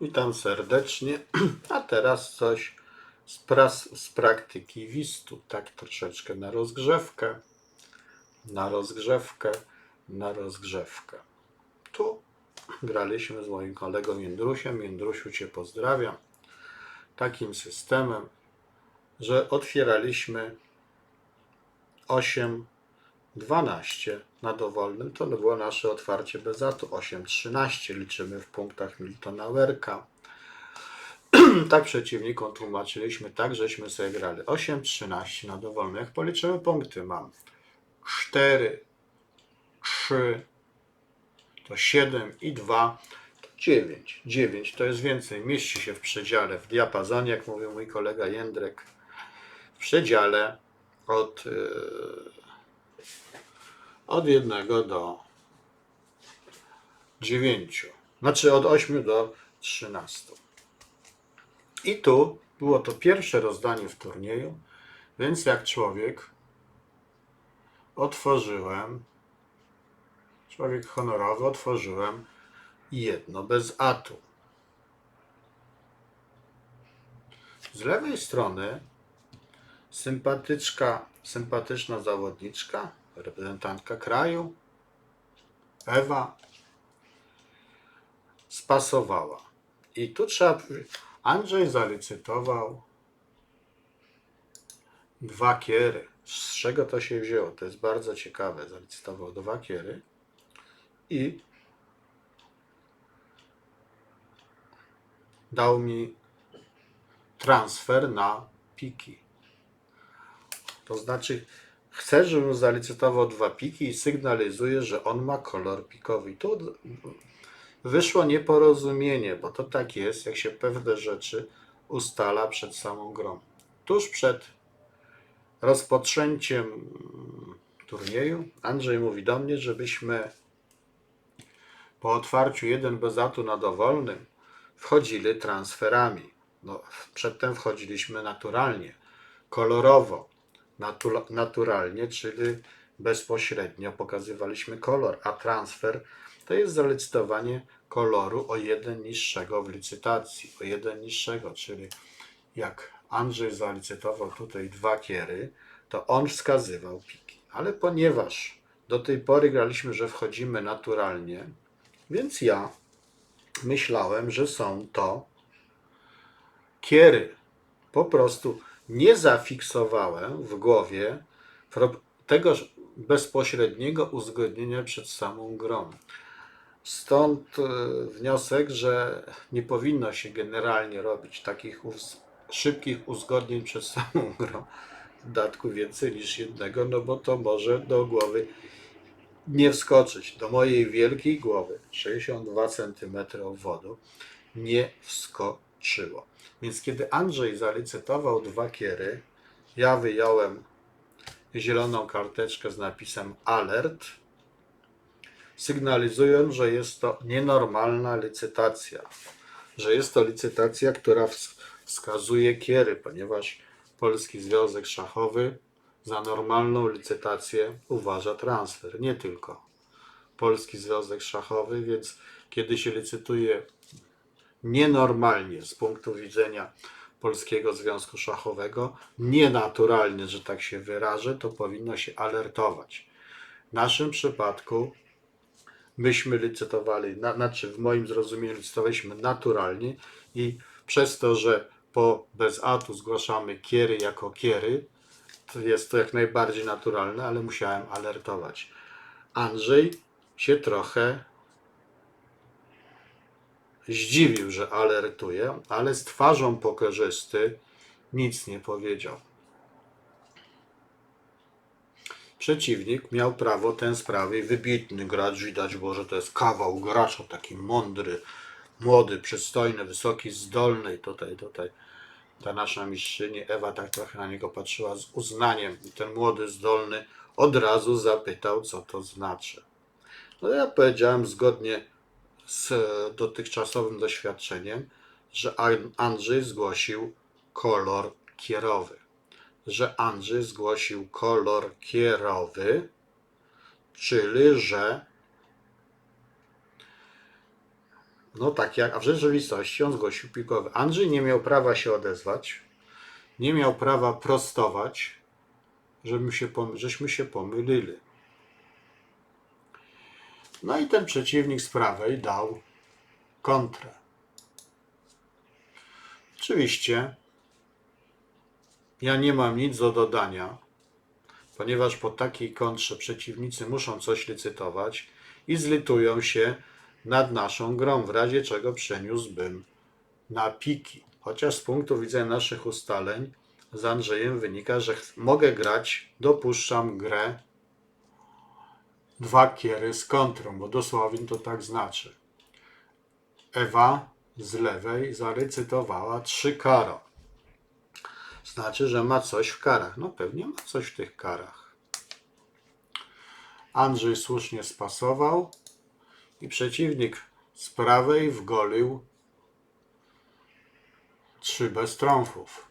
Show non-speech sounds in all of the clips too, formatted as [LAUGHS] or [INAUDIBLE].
Witam serdecznie. [CLEARS THROAT] A teraz coś z, pras, z praktyki wistu. Tak troszeczkę na rozgrzewkę, na rozgrzewkę, na rozgrzewkę. Tu graliśmy z moim kolegą Jędrusiem. Jędrusiu Cię pozdrawiam. Takim systemem, że otwieraliśmy 8 12 na dowolnym, to było nasze otwarcie bez atu. 8-13 liczymy w punktach Miltona Werka. [CLEARS THROAT] tak przeciwnikom tłumaczyliśmy, tak żeśmy sobie grali. 8-13 na dowolnym. Jak policzymy punkty, mam 4, 3, to 7 i 2, to 9. 9 to jest więcej, mieści się w przedziale, w diapazonie, jak mówił mój kolega Jędrek, w przedziale od yy, od 1 do 9. Znaczy od 8 do 13. I tu było to pierwsze rozdanie w turnieju, więc jak człowiek otworzyłem, człowiek honorowy, otworzyłem jedno bez atu. Z lewej strony sympatyczka, sympatyczna zawodniczka, reprezentantka kraju, Ewa, spasowała. I tu trzeba. Andrzej zalicytował dwa kiery. Z czego to się wzięło? To jest bardzo ciekawe. Zalicytował dwa kiery i dał mi transfer na piki. To znaczy, chcę, żebym zalicytował dwa piki i sygnalizuje, że on ma kolor pikowy. Tu wyszło nieporozumienie, bo to tak jest, jak się pewne rzeczy ustala przed samą grą. Tuż przed rozpoczęciem turnieju Andrzej mówi do mnie, żebyśmy po otwarciu jeden bez atu na dowolnym wchodzili transferami. No, przedtem wchodziliśmy naturalnie, kolorowo, natu- naturalnie, czyli bezpośrednio pokazywaliśmy kolor, a transfer to jest zalicytowanie koloru o jeden niższego w licytacji, o jeden niższego, czyli jak Andrzej zalicytował tutaj dwa kiery, to on wskazywał piki. Ale ponieważ do tej pory graliśmy, że wchodzimy naturalnie, więc ja myślałem, że są to kiery. Po prostu nie zafiksowałem w głowie tego bezpośredniego uzgodnienia przed samą grą. Stąd e, wniosek, że nie powinno się generalnie robić takich uz- szybkich uzgodnień przed [LAUGHS] samą grą. W dodatku więcej niż jednego, no bo to może do głowy nie wskoczyć. Do mojej wielkiej głowy, 62 cm wodu, nie wskoczyło. Więc kiedy Andrzej zalicytował dwa kiery, ja wyjąłem zieloną karteczkę z napisem alert, sygnalizując, że jest to nienormalna licytacja, że jest to licytacja, która ws- wskazuje kiery, ponieważ Polski Związek Szachowy za normalną licytację uważa transfer, nie tylko. Polski Związek Szachowy, więc kiedy się licytuje nienormalnie z punktu widzenia Polskiego Związku Szachowego, nienaturalnie, że tak się wyrażę, to powinno się alertować. W naszym przypadku myśmy licytowali, na, znaczy w moim zrozumieniu licytowaliśmy naturalnie i przez to, że po bez atu zgłaszamy kiery jako kiery, to jest to jak najbardziej naturalne, ale musiałem alertować. Andrzej się trochę zdziwił, że alertuje, ale z twarzą pokorzysty nic nie powiedział. Przeciwnik miał prawo tę sprawę i wybitny gracz, widać było, że to jest kawał gracza, taki mądry, młody, przystojny, wysoki, zdolny i tutaj, tutaj ta nasza mistrzyni Ewa tak trochę na niego patrzyła z uznaniem i ten młody, zdolny od razu zapytał, co to znaczy. No ja powiedziałem zgodnie z dotychczasowym doświadczeniem, że An- Andrzej zgłosił kolor kierowy. Że Andrzej zgłosił kolor kierowy, czyli że No tak jak, a w rzeczywistości on zgłosił pikowy. Andrzej nie miał prawa się odezwać, nie miał prawa prostować, żebyśmy się, żeśmy się pomylili. No i ten przeciwnik z prawej dał kontrę. Oczywiście ja nie mam nic do dodania, ponieważ po takiej kontrze przeciwnicy muszą coś licytować i zlitują się nad naszą grą, w razie czego przeniósłbym na piki. Chociaż z punktu widzenia naszych ustaleń z Andrzejem wynika, że mogę grać, dopuszczam grę dwa kiery z kontrą, bo dosłownie to tak znaczy. Ewa z lewej zarecytowała trzy karo. Znaczy, że ma coś w karach. No pewnie ma coś w tych karach. Andrzej słusznie spasował i przeciwnik z prawej wgolił trzy bez trąfów.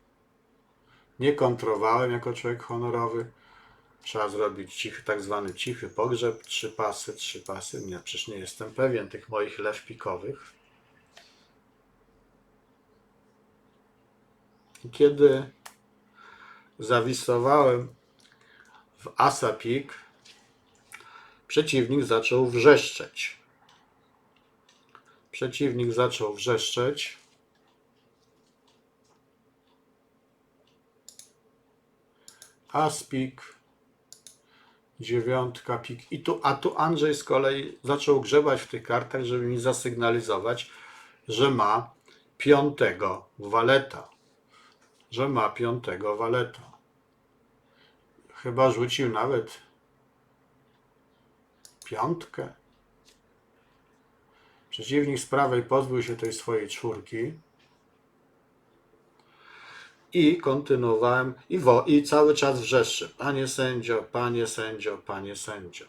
Nie kontrowałem jako człowiek honorowy. Trzeba zrobić cichy, tak zwany cichy pogrzeb. Trzy pasy, trzy pasy. Nie, przecież nie jestem pewien tych moich lew pikowych. Kiedy zawisowałem w asa pik, przeciwnik zaczął wrzeszczeć. Przeciwnik zaczął wrzeszczeć. As pik, dziewiątka pik. I tu, a tu Andrzej z kolei zaczął grzebać w tych kartach, żeby mi zasygnalizować, że ma piątego waleta. Że ma piątego waleta. Chyba rzucił nawet piątkę. Przeciwnik z prawej pozbył się tej swojej czwórki. I kontynuowałem i, wo, i cały czas wrzeszczy. Panie sędzio, panie sędzio, panie sędzio.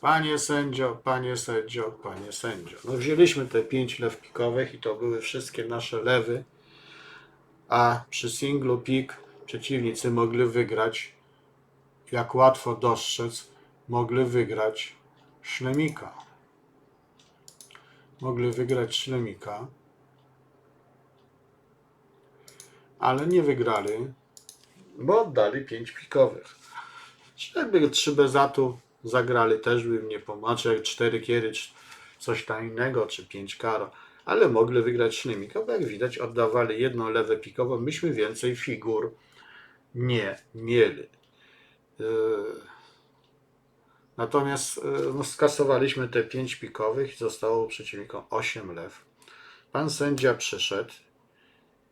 Panie sędzio, panie sędzio, panie sędzio. No wzięliśmy te pięć lew pikowych i to były wszystkie nasze lewy, a przy singlu pik przeciwnicy mogli wygrać, jak łatwo dostrzec, mogli wygrać szlemika. Mogli wygrać szlemika, ale nie wygrali, bo oddali pięć pikowych. Jakby trzy bezatu zagrali, też bym nie pomagał, jak cztery kiery, czy coś tam innego, czy pięć karo, ale mogli wygrać szlemika, bo jak widać oddawali jedną lewę pikową, myśmy więcej figur nie mieli. Yy, Natomiast yy, no, skasowaliśmy te pięć pikowych i zostało przeciwnikom 8 lew. Pan sędzia przyszedł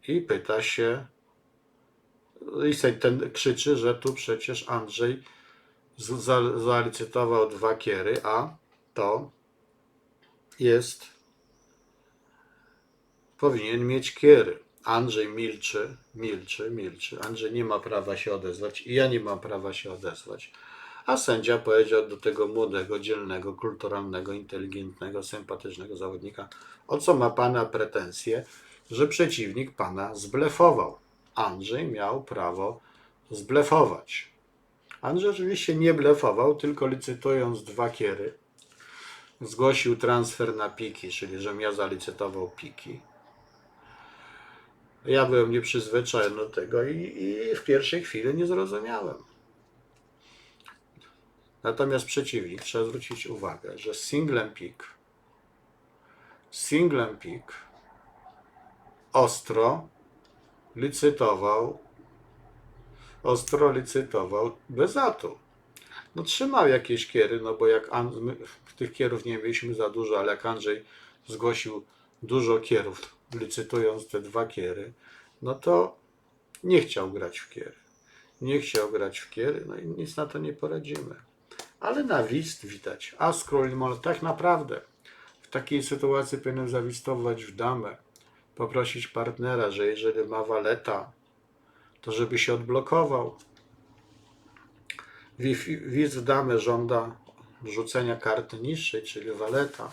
i pyta się, i ten krzyczy, że tu przecież Andrzej zalicytował dwa kiery, a to jest powinien mieć kiery. Andrzej milczy, milczy, milczy. Andrzej nie ma prawa się odezwać i ja nie mam prawa się odezwać. A sędzia powiedział do tego młodego, dzielnego, kulturalnego, inteligentnego, sympatycznego zawodnika, o co ma pana pretensje, że przeciwnik pana zblefował. Andrzej miał prawo zblefować. Andrzej oczywiście nie blefował, tylko licytując dwa kiery, zgłosił transfer na piki, czyli że ja zalicytował piki. Ja byłem nieprzyzwyczajony do tego i, i w pierwszej chwili nie zrozumiałem. Natomiast przeciwnik, trzeba zwrócić uwagę, że singlem pik, singlem pik ostro licytował, ostro licytował bezatu. No trzymał jakieś kiery, no bo jak tych kierów nie mieliśmy za dużo, ale jak Andrzej zgłosił dużo kierów, licytując te dwa kiery, no to nie chciał grać w kiery. Nie chciał grać w kiery, no i nic na to nie poradzimy. Ale na wist widać. A skról tak naprawdę w takiej sytuacji powinien zawistować w damę, poprosić partnera, że jeżeli ma waleta, to żeby się odblokował. Wi- Widz w damę żąda rzucenia karty niższej, czyli waleta,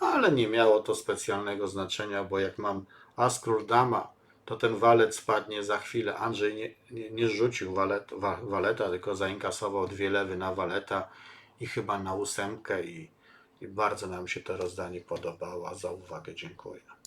ale nie miało to specjalnego znaczenia, bo jak mam as król dama, to ten walet spadnie za chwilę. Andrzej nie, nie, nie rzucił walet, wa, waleta, tylko zainkasował dwie lewy na waleta i chyba na ósemkę i i bardzo nam się to rozdanie podobało. Za uwagę dziękuję.